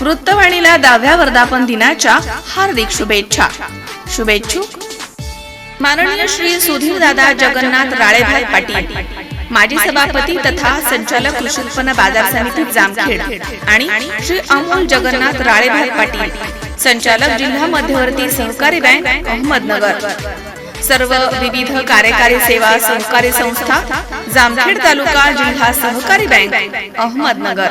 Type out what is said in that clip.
वृत्तवाणीला दहाव्या वर्धापन दिनाच्या हार्दिक शुभेच्छा. शुभेच्छुक. माननीय श्री सुधीर दादा जगन्नाथ राळेभाई पाटील माजी सभापती तथा संचालक कृषी उत्पन्न बाजार समिती जामखेड आणि श्री अमोल जगन्नाथ राळेभाई पाटील संचालक जिल्हा मध्यवर्ती सहकारी बँक अहमदनगर. सर्व विविध कार्यकारी सेवा सहकारी संस्था जामखेड तालुका जिल्हा सहकारी बँक अहमदनगर.